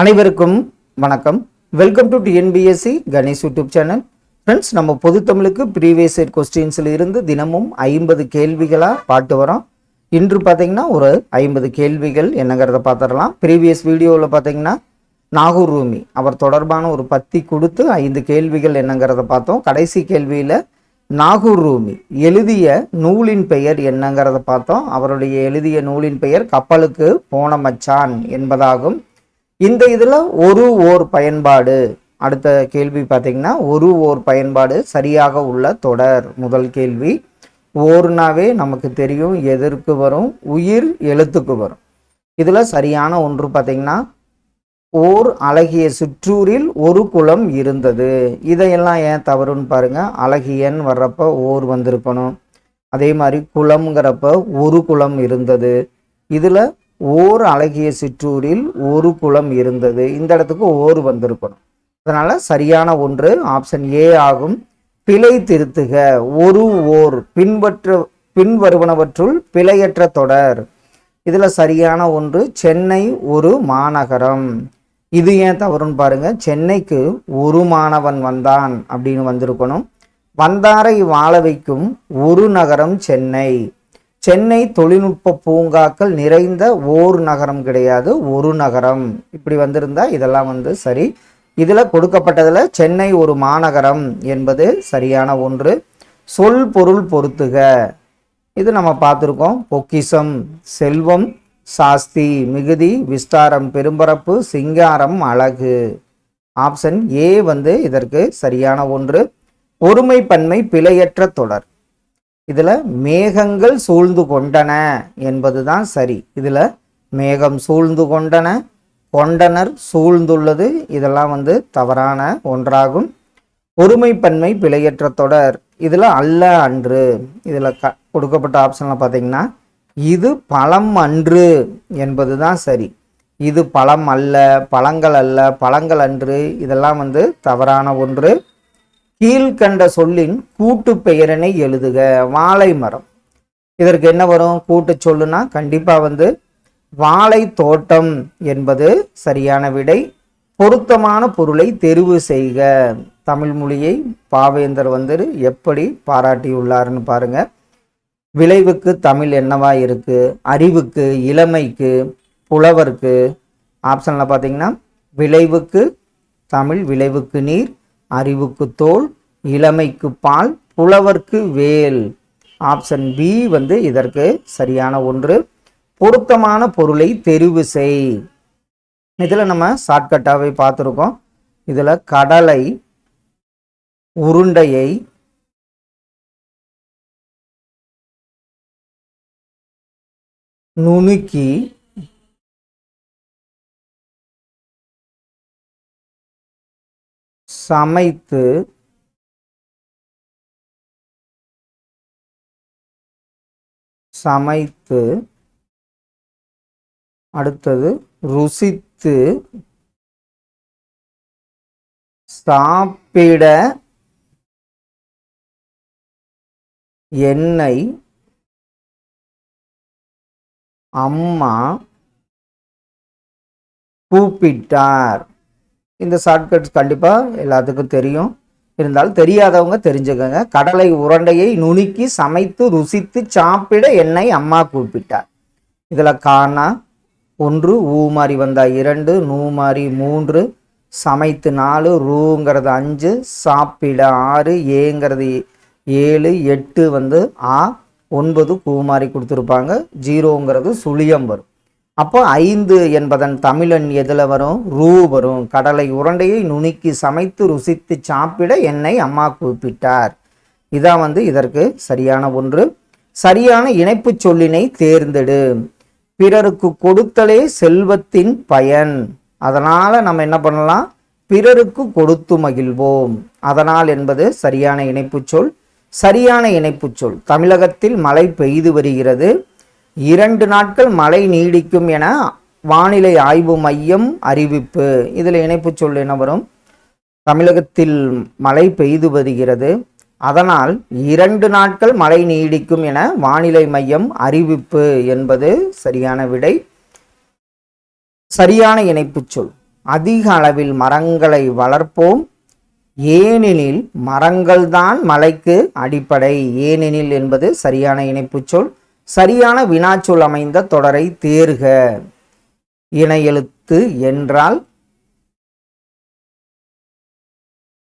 அனைவருக்கும் வணக்கம். Welcome to TNPSC Ganesh YouTube channel friends நம்ம பொது தமிழுக்கு ப்ரீவியஸ் இயர் கொஸ்டின்ஸில் இருந்து தினமும் ஐம்பது கேள்விகளாக பாட்டு வரோம். இன்று பார்த்தீங்கன்னா ஒரு ஐம்பது கேள்விகள் என்னங்கிறத பார்த்துடலாம் ப்ரீவியஸ் வீடியோவில் பார்த்தீங்கன்னா நாகூர் ரூமி அவர் தொடர்பான ஒரு பத்தி கொடுத்து ஐந்து கேள்விகள் என்னங்கிறத பார்த்தோம். கடைசி கேள்வியில் நாகூர் ரூமி எழுதிய நூலின் பெயர் என்னங்கிறத பார்த்தோம். அவருடைய எழுதிய நூலின் பெயர் கப்பலுக்கு போன மச்சான் என்பதாகும். இந்த இதில் ஒரு ஓர் பயன்பாடு. அடுத்த கேள்வி பார்த்தீங்கன்னா ஒரு ஓர் பயன்பாடு சரியாக உள்ள தொடர். முதல் கேள்வி ஓர்னாவே நமக்கு தெரியும் எதற்கு வரும் உயிர் எழுத்துக்கு வரும். இதில் சரியான ஒன்று பார்த்தீங்கன்னா ஓர் அழகிய சுற்றூரில் ஒரு குளம் இருந்தது. இதையெல்லாம் ஏன் தவறுன்னு பாருங்கள் அழகியன் வர்றப்ப ஓர் வந்திருக்கணும். அதே மாதிரி குளம்ங்கிறப்ப ஒரு குளம் இருந்தது. இதில் ஓர் அழகிய சிற்றூரில் ஒரு குளம் இருந்தது. இந்த இடத்துக்கு ஓர் வந்திருக்கணும். அதனால் சரியான ஒன்று ஆப்ஷன் ஏ ஆகும். பிழை திருத்துக. ஒரு ஓர் பின்பற்ற பின்வருவனவற்றுள் பிழையற்ற தொடர். இதில் சரியான ஒன்று சென்னை ஒரு மாநகரம். இது ஏன் தவறுன்னு பாருங்க. சென்னைக்கு ஒரு மாணவன் வந்தான் அப்படின்னு வந்திருக்கணும். வந்தாரை வாழ வைக்கும் ஒரு நகரம் சென்னை. சென்னை தொழில்நுட்ப பூங்காக்கள் நிறைந்த ஓர் நகரம் கிடையாது ஒரு நகரம். இப்படி வந்திருந்தா இதெல்லாம் வந்து சரி. இதில் கொடுக்கப்பட்டதில் சென்னை ஒரு மாநகரம் என்பது சரியான ஒன்று. சொல் பொருள் பொருத்துக. இது நம்ம பார்த்துருக்கோம். பொக்கிஷம் செல்வம் சாஸ்தி மிகுதி விஸ்தாரம் பெரும்பரப்பு சிங்காரம் அழகு. ஆப்ஷன் ஏ வந்து இதற்கு சரியான ஒன்று. ஒருமை பன்மை பிழையற்ற தொடர். இதில் மேகங்கள் சூழ்ந்து கொண்டன என்பது தான் சரி. இதில் மேகம் சூழ்ந்து கொண்டன கொண்டனர் சூழ்ந்துள்ளது. இதெல்லாம் வந்து தவறான ஒன்றாகும். ஒருமைப்பன்மை பிழையற்ற தொடர். இதில் அல்ல அன்று. இதில் க கொடுக்கப்பட்ட ஆப்ஷனில் பார்த்தீங்கன்னா இது பழம் அன்று என்பது தான் சரி. இது பழம் அல்ல பழங்கள் அல்ல பழங்கள் அன்று. இதெல்லாம் வந்து தவறான ஒன்று. கீழ்கண்ட சொல்லின் கூட்டு பெயரினை எழுதுக. வாழை மரம். இதற்கு என்ன வரும்? கூட்டு சொல்லுனா கண்டிப்பாக வந்து வாழை தோட்டம் என்பது சரியான விடை. பொருத்தமான பொருளை தெரிவு செய்க. தமிழ் மொழியை பாவேந்தர் வந்து எப்படி பாராட்டியுள்ளார்னு பாருங்க. விளைவுக்கு தமிழ் என்னவா இருக்கு? அறிவுக்கு இளமைக்கு புலவருக்கு. ஆப்ஷனில் பார்த்தீங்கன்னா விளைவுக்கு தமிழ் விளைவுக்கு நீர் அறிவுக்கு தோல் இளமைக்கு பால் புலவர்க்கு வேல். ஆப்ஷன் பி வந்து இதற்கு சரியான ஒன்று. பொருத்தமான பொருளை தெரிவு செய். இதில் நம்ம ஷார்ட்கட்டாகவே பார்த்துருக்கோம். இதில் கடலை உருண்டையை நுணுக்கி சமைத்து சமைத்து அடுத்தது ருசித்து சாப்பிட என்னை அம்மா கூப்பிட்டார். இந்த ஷார்ட்கட்ஸ் கண்டிப்பாக எல்லாத்துக்கும் தெரியும். இருந்தாலும் தெரியாதவங்க தெரிஞ்சுக்கோங்க. கடலை உருண்டையை நுணுக்கி சமைத்து ருசித்து சாப்பிட என்னை அம்மா கூப்பிட்டார். இதில் காணா ஒன்று ஊ மாறி வந்தால் இரண்டு நூ மாறி மூன்று சமைத்து நாலு ரூங்கிறது அஞ்சு சாப்பிட ஆறு ஏங்கிறது ஏழு எட்டு வந்து ஆ ஒன்பது கூ கொடுத்துருப்பாங்க. ஜீரோங்கிறது சுழியம் வரும். அப்போ ஐந்து என்பதன் தமிழன் எதில் வரும்? ரூ வரும். கடலை உருண்டையை நுணுக்கி சமைத்து ருசித்து சாப்பிட என்னை அம்மா கூப்பிட்டார். இதான் வந்து இதற்கு சரியான ஒன்று. சரியான இணைப்பு சொல்லினை தேர்ந்தெடு. பிறருக்கு கொடுத்தலே செல்வத்தின் பயன். அதனால் நம்ம என்ன பண்ணலாம்? பிறருக்கு கொடுத்து மகிழ்வோம். அதனால் என்பது சரியான இணைப்புச் சொல். சரியான இணைப்புச் சொல். தமிழகத்தில் மழை பெய்து வருகிறது. இரண்டு நாட்கள் மழை நீடிக்கும் என வானிலை ஆய்வு மையம் அறிவிப்பு. இதில் இணைப்பு சொல் என்ன வரும்? தமிழகத்தில் மழை பெய்து வருகிறது. அதனால் இரண்டு நாட்கள் மழை நீடிக்கும் என வானிலை மையம் அறிவிப்பு என்பது சரியான விடை. சரியான இணைப்புச் சொல். அதிக அளவில் மரங்களை வளர்ப்போம். ஏனெனில் மரங்கள்தான் மலைக்கு அடிப்படை. ஏனெனில் என்பது சரியான இணைப்புச் சொல். சரியான வினாச்சொல் அமைந்த தொடரை தேர்க. இணையெழுத்து என்றால்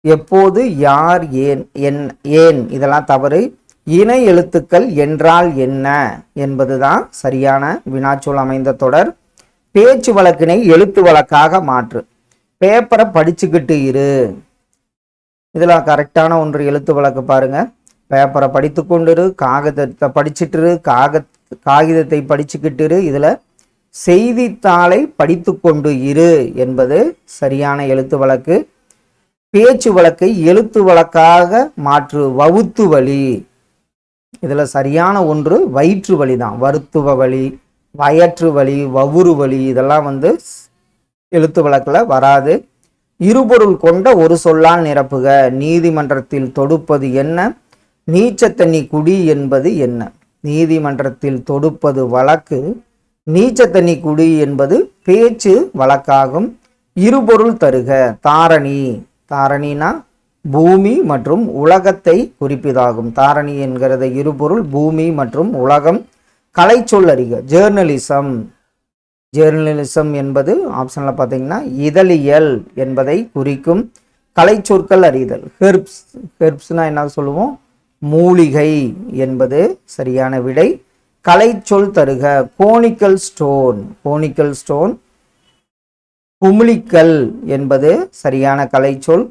எப்போது யார் ஏன் என் ஏன் இதெல்லாம் தவறு. இணை எழுத்துக்கள் என்றால் என்ன என்பதுதான் சரியான வினாச்சொல் அமைந்த தொடர். பேச்சு வழக்கினை எழுத்து வழக்காக மாற்று. பேப்பரை படிச்சுக்கிட்டு இரு. இதில் கரெக்டான ஒன்று எழுத்து வழக்கு பாருங்க. பேப்பரை படித்து கொண்டுரு காகிதத்தை படிச்சுட்டுரு காக காகிதத்தை படிச்சுக்கிட்டுரு. இதில் செய்தித்தாளை படித்து கொண்டு இரு என்பது சரியான எழுத்து வழக்கு. பேச்சு வழக்கை எழுத்து வழக்காக மாற்று வவுத்து வழி. இதில் சரியான ஒன்று வயிற்று வலி தான். வருத்துவ வலி வயற்று வலி வவுறு வலி இதெல்லாம் வந்து எழுத்து வழக்கில் வராது. இருபொருள் கொண்ட ஒரு சொல்லால் நிரப்புக. நீதிமன்றத்தில் தொடுப்பது என்ன? நீச்சத்தண்ணி குடி என்பது என்ன? நீதிமன்றத்தில் தொடுப்பது வழக்கு. நீச்சத்தண்ணி குடி என்பது பேச்சு வழக்காகும். இருபொருள் தருக தாரணி. தாரணினா பூமி மற்றும் உலகத்தை குறிப்பதாகும். தாரணி என்கிறத இருபொருள் பூமி மற்றும் உலகம். கலைச்சொல் அறிக ஜேர்னலிசம் ஜேர்னலிசம் என்பது ஆப்ஷனில் பார்த்தீங்கன்னா இதழியல் என்பதை குறிக்கும். கலைச்சொற்கள் அறிதல் ஹெர்ப்ஸ் ஹெர்ப்ஸ்னால் என்ன சொல்லுவோம்? மூலிகை என்பது சரியான விடை. கலைச்சொல் தருக. Conical stone. Conical stone. குமிழிக்கல் என்பது சரியான கலைச்சொல்.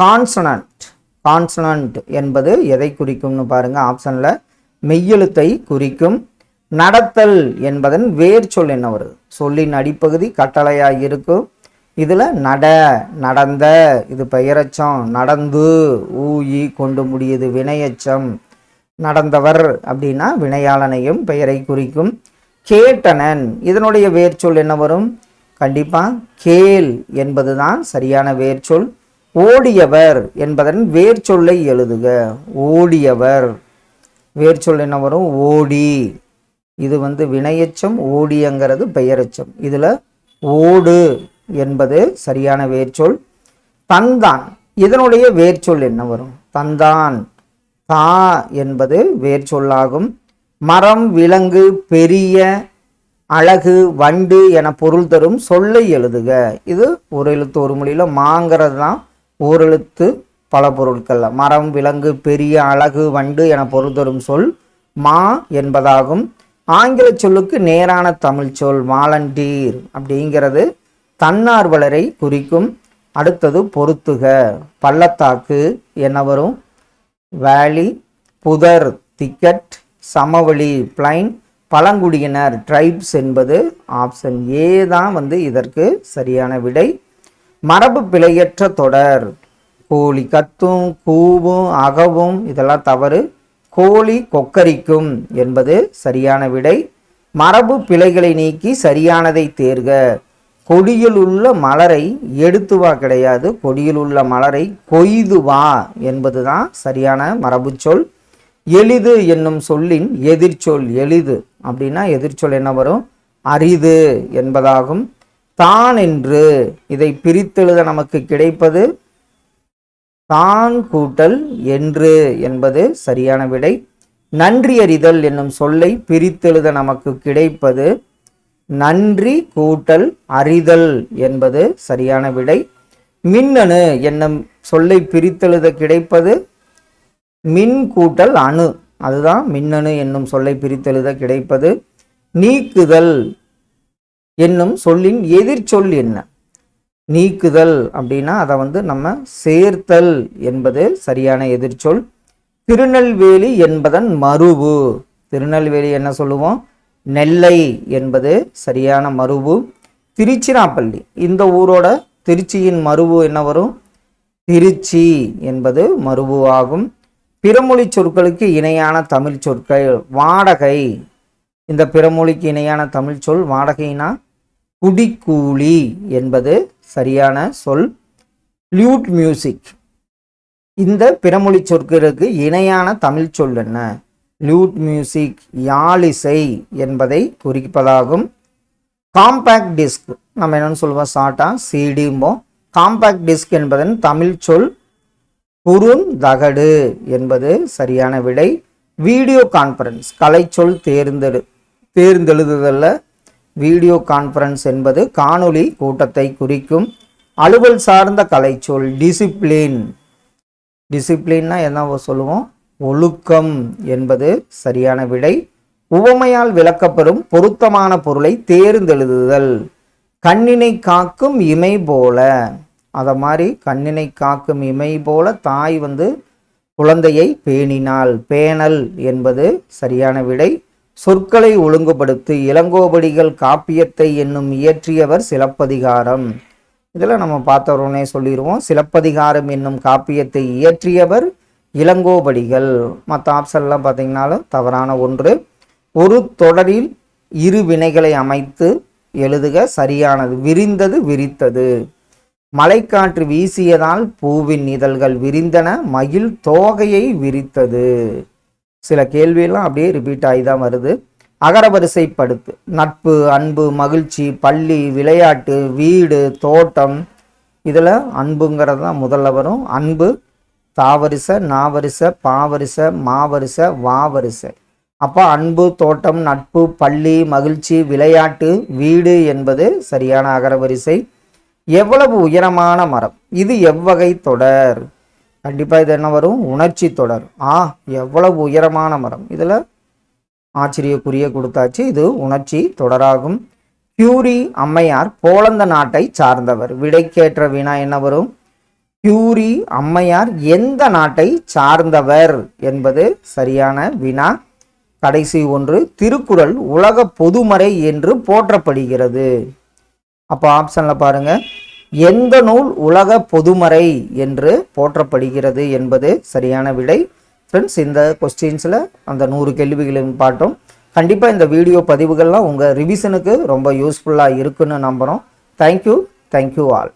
கான்சனன்ட். கான்சனன்ட் என்பது எதை குறிக்கும்னு பாருங்க. ஆப்ஷன்ல மெய்யெழுத்தை குறிக்கும். நடத்தல் என்பதன் வேர் சொல் என்ன வருது சொல்லின் அடிப்பகுதி கட்டளையாக இருக்கும். இதில் நட நடந்த இது பெயரச்சம் நடந்து ஊயி கொண்டு முடியுது வினையச்சம். நடந்தவர் அப்படின்னா வினையாளனையும் பெயரை குறிக்கும். கேட்டனன் இதனுடைய வேர்ச்சொல் என்ன வரும்? கண்டிப்பாக கேள் என்பதுதான் சரியான வேர்ச்சொல். ஓடியவர் என்பதன் வேர்ச்சொல்லை எழுதுக. ஓடியவர். வேர்ச்சொல் என்ன வரும்? ஓடி. இது வந்து வினையச்சம் ஓடியங்கிறது பெயரச்சம். இதில் ஓடு. என்பது சரியான வேர்ச்சொல். தந்தான். இதனுடைய வேர்ச்சொல் என்ன வரும்? தந்தான். தா என்பது வேர்ச்சொல்லாகும். மரம் விலங்கு பெரிய அழகு வண்டு என பொருள் தரும் சொல்லை எழுதுக. இது ஒரு எழுத்து ஒரு மொழியில மாங்கிறது தான் ஓரெழுத்து பல பொருட்கள். மரம் விலங்கு பெரிய அழகு வண்டு என பொருள் தரும் சொல் மா என்பதாகும். ஆங்கில சொல்லுக்கு நேரான தமிழ் சொல் வாலண்டீர் அப்படிங்கிறது தன்னார்வலரை குறிக்கும் அடுத்தது பொருத்துக. பள்ளத்தாக்கு என்ன வரும் வேலி புதர் திக்கட் சமவெளி பிளைன் பழங்குடியினர் ட்ரைப்ஸ் என்பது ஆப்ஷன் ஏ தான் வந்து இதற்கு சரியான விடை. மரபு பிழையற்ற தொடர். கோழி கத்தும் கூவும் அகவும் இதெல்லாம் தவறு. கோழி கொக்கரிக்கும் என்பது சரியான விடை. மரபு பிழைகளை நீக்கி சரியானதை தேர்க. கொடியில் உள்ள மலரை எடுத்து வா கிடையாது. கொடியில் உள்ள மலரை கொய்து வா என்பதுதான் சரியான மரபு சொல். எளிது என்னும் சொல்லின் எதிர்ச்சொல் எளிது. அப்படின்னா எதிர்ச்சொல் என்ன வரும்? அரிது என்பதாகும். தான் என்று இதை பிரித்தெழுத நமக்கு கிடைப்பது? தான் கூட்டல் என்று என்பது சரியான விடை. நன்றி அறிதல் என்னும் சொல்லை பிரித்தெழுத நமக்கு கிடைப்பது? நன்றி கூட்டல் அறிதல் என்பது சரியான விடை. மின்னணு என்னும் சொல்லை பிரித்தெழுத கிடைப்பது மின் கூட்டல் அணு. அதுதான் மின்னணு என்னும் சொல்லை பிரித்தெழுத கிடைப்பது. நீக்குதல் என்னும் சொல்லின் எதிர்ச்சொல் என்ன? நீக்குதல் அப்படின்னா அதை வந்து நம்ம சேர்த்தல் என்பது சரியான எதிர்ச்சொல். திருநெல்வேலி என்பதன் மறுபு திருநெல்வேலி என்ன சொல்லுவோம்? நெல்லை என்பது சரியான மருவு. திருச்சிராப்பள்ளி இந்த ஊரோட திருச்சியின் மருவு என்ன வரும்? திருச்சி என்பது மருவு ஆகும். பிறமொழி சொற்களுக்கு இணையான தமிழ் சொற்கள் வாடகை. இந்த பிறமொழிக்கு இணையான தமிழ் சொல் வாடகைனா குடிக்கூலி என்பது சரியான சொல். Lute music. இந்த பிறமொழி சொற்களுக்கு இணையான தமிழ் சொல் என்ன? லியூட் மியூசிக் யாழிசை என்பதை குறிப்பதாகும். காம்பேக்ட் டிஸ்க் நம்ம என்னென்னு சொல்லுவோம் ஷார்ட்டாக சிடிம்போம் காம்பேக்ட் டிஸ்க் என்பதன் தமிழ் சொல் குறுந்தகடு என்பது சரியான விடை. வீடியோ கான்ஃபரன்ஸ் கலைச்சொல் தேர்ந்தெடு தேர்ந்தெழுதுதல்ல. வீடியோ கான்ஃபரன்ஸ் என்பது காணொளி கூட்டத்தை குறிக்கும். அலுவல் சார்ந்த கலைச்சொல் டிசிப்ளின் டிசிப்ளின்னா என்ன சொல்லுவோம்? ஒழுக்கம் என்பது சரியான விடை. உவமையால் விளக்கப்பெறும் பொருத்தமான பொருளை தேர்ந்தெழுதுதல். கண்ணினை காக்கும் இமை போல. அதை மாதிரி கண்ணினை காக்கும் இமை போல தாய் வந்து குழந்தையை பேணினாள் பேணல் என்பது சரியான விடை. சொற்களை ஒழுங்குபடுத்தி இளங்கோபடிகள் காப்பியத்தை என்னும் இயற்றியவர் சிலப்பதிகாரம். இதில் நம்ம பார்த்தவரோனே சொல்லிடுவோம். சிலப்பதிகாரம் என்னும் காப்பியத்தை இயற்றியவர் இளங்கோபடிகள் மற்ற ஆப்ஷன்லாம் பார்த்திங்கனாலும் தவறான ஒன்று. ஒரு தொடரில் இரு வினைகளை அமைத்து எழுதுக சரியானது. விரிந்தது விரித்தது. மலைக்காற்று வீசியதால் பூவின் இதழ்கள் விரிந்தன மயில் தோகையை விரித்தது. சில கேள்வியெல்லாம் அப்படியே ரிப்பீட் ஆகி தான் வருது. அகரவரிசைப்படுத்து நட்பு அன்பு மகிழ்ச்சி பள்ளி விளையாட்டு வீடு தோட்டம். இதில் அன்புங்கிறது தான் முதல்ல வரும். அன்பு தாவரிச நாவரிச பாவரிச மாவரிச வாவரிச. அப்போ அன்பு தோட்டம் நட்பு பள்ளி மகிழ்ச்சி விளையாட்டு வீடு என்பது சரியான அகரவரிசை எவ்வளவு உயரமான மரம்? இது எவ்வகை தொடர்? கண்டிப்பாக இது என்ன வரும்? உணர்ச்சி தொடர். ஆ எவ்வளவு உயரமான மரம்? இதில் ஆச்சரியக்குரிய கொடுத்தாச்சு. இது உணர்ச்சி தொடராகும். கியூரி அம்மையார் போலந்த நாட்டை சார்ந்தவர். விடைக்கேற்ற வினா என்ன வரும்? கியூரி அம்மையார் எந்த நாட்டை சார்ந்தவர் என்பது சரியான வினா. கடைசி ஒன்று திருக்குறள் உலக பொதுமறை என்று போற்றப்படுகிறது. அப்போ ஆப்ஷனில் பாருங்க. எந்த நூல் உலக பொதுமறை என்று போற்றப்படுகிறது என்பது சரியான விடை. ஃப்ரெண்ட்ஸ் இந்த கொஸ்டின்ஸில் அந்த நூறு கேள்விகளையும் பார்த்தோம் கண்டிப்பாக இந்த வீடியோ பதிவுகள்லாம் உங்கள் ரிவிஷனுக்கு ரொம்ப யூஸ்ஃபுல்லாக இருக்குன்னு நம்புகிறோம் தேங்க்யூ தேங்க்யூ ஆல்